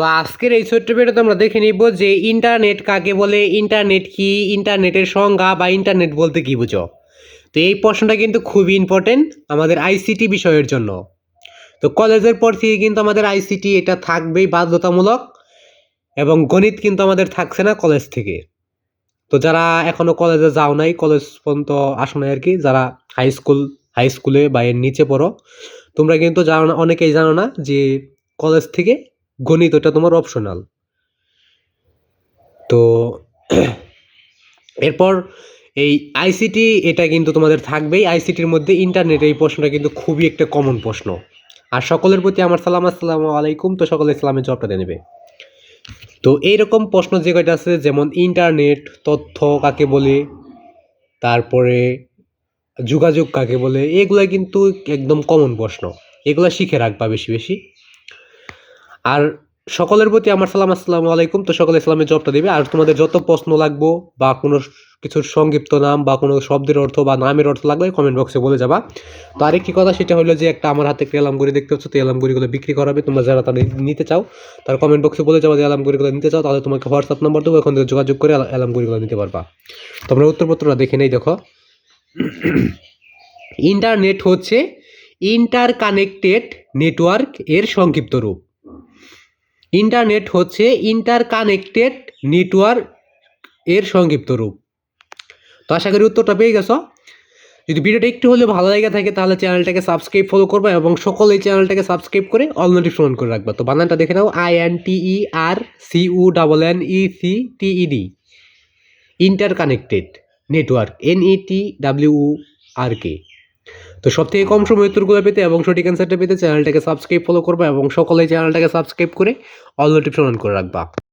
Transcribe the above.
তো আজকের এই ছোট্ট ভিডিওতে আমরা দেখে নিব যে ইন্টারনেট কাকে বলে, ইন্টারনেট কি, ইন্টারনেটের সংজ্ঞা বা ইন্টারনেট বলতে কি বুঝো? তো এই প্রশ্নটা কিন্তু খুবই ইম্পর্টেন্ট আমাদের আইসিটি বিষয়ের জন্য। তো কলেজের পর থেকে কিন্তু আমাদের আইসিটি এটা থাকবেই বাধ্যতামূলক এবং গণিত কিন্তু আমাদের থাকছে না কলেজ থেকে। তো যারা এখনও কলেজে যাও নাই, কলেজ পর্যন্ত আসো নাই আর কি যারা হাই স্কুল হাই স্কুলে বা এর নিচে পড়ো, তোমরা কিন্তু জানো না, অনেকেই জানো না যে কলেজ থেকে গণিত ওটা তোমার অপশনাল তো এরপর এই আইসিটি এটা কিন্তু তোমাদের থাকবেই। আইসিটির মধ্যে ইন্টারনেট এই প্রশ্নটা কিন্তু খুবই একটা কমন প্রশ্ন। আর সকলের প্রতি আমার সালাম, আসসালামু আলাইকুম। তো সকলে ইসলামের জবটা নেবে। তো এইরকম প্রশ্ন যে কয়টা আছে, যেমন ইন্টারনেট তথ্য কাকে বলে, তারপরে যোগাযোগ কাকে বলে, এগুলা কিন্তু একদম কমন প্রশ্ন। এগুলা শিখে রাখবা বেশি বেশি। আর সকলের প্রতি আমার সালাম, আসসালামু আলাইকুম। তো সকলে ইসলামের জবটা দেবে। আর তোমাদের যত প্রশ্ন লাগবো বা কোনো কিছুর সংক্ষিপ্ত নাম বা কোনো শব্দের অর্থ বা নামের অর্থ লাগবে কমেন্ট বক্সে বলে যাবা। তো আরেকটি কথা, সেটা হলো যে একটা আমার হাতে এলামগুড়ি দেখতে হচ্ছে তো এলামগুড়িগুলো বিক্রি করাবে। তোমরা যারা তারা নিতে চাও, তার কমেন্ট বক্সে বলে যাবা যে এলামগুড়িগুলো নিতে চাও, তাহলে তোমাকে হোয়াটসঅ্যাপ নাম্বার দেবো ওখান থেকে যোগাযোগ করে এলামগুড়িগুলো নিতে পারবা। তোমরা উত্তরপত্রটা দেখে নেই, দেখো। ইন্টারনেট হচ্ছে ইন্টার কানেক্টেড নেটওয়ার্ক এর সংক্ষিপ্ত রূপ। ইন্টারনেট হচ্ছে ইন্টার কানেক্টেড নেটওয়ার্ক এর সংক্ষিপ্ত রূপ। তো আশা করি উত্তরটা পেয়ে গেছো। যদি ভিডিওটা একটু হলেও ভালো লেগে থাকে, তাহলে চ্যানেলটাকে সাবস্ক্রাইব ফলো করবে এবং সকলে এই চ্যানেলটাকে সাবস্ক্রাইব করে অল নোটিফিকেশন করে রাখবে। তো বানানটা দেখে নাও I N T E R C U double N E C T E D interconnected network N E T W R K তো সব থেকে কম সময় উত্তরগুলো পেতে এবং সঠিক অ্যান্সারটা পেতে চ্যানেলটাকে সাবস্ক্রাইব ফলো করবা এবং সকলে চ্যানেলটাকে সাবস্ক্রাইব করে অল নোটিফিকেশন অন করে রাখবা।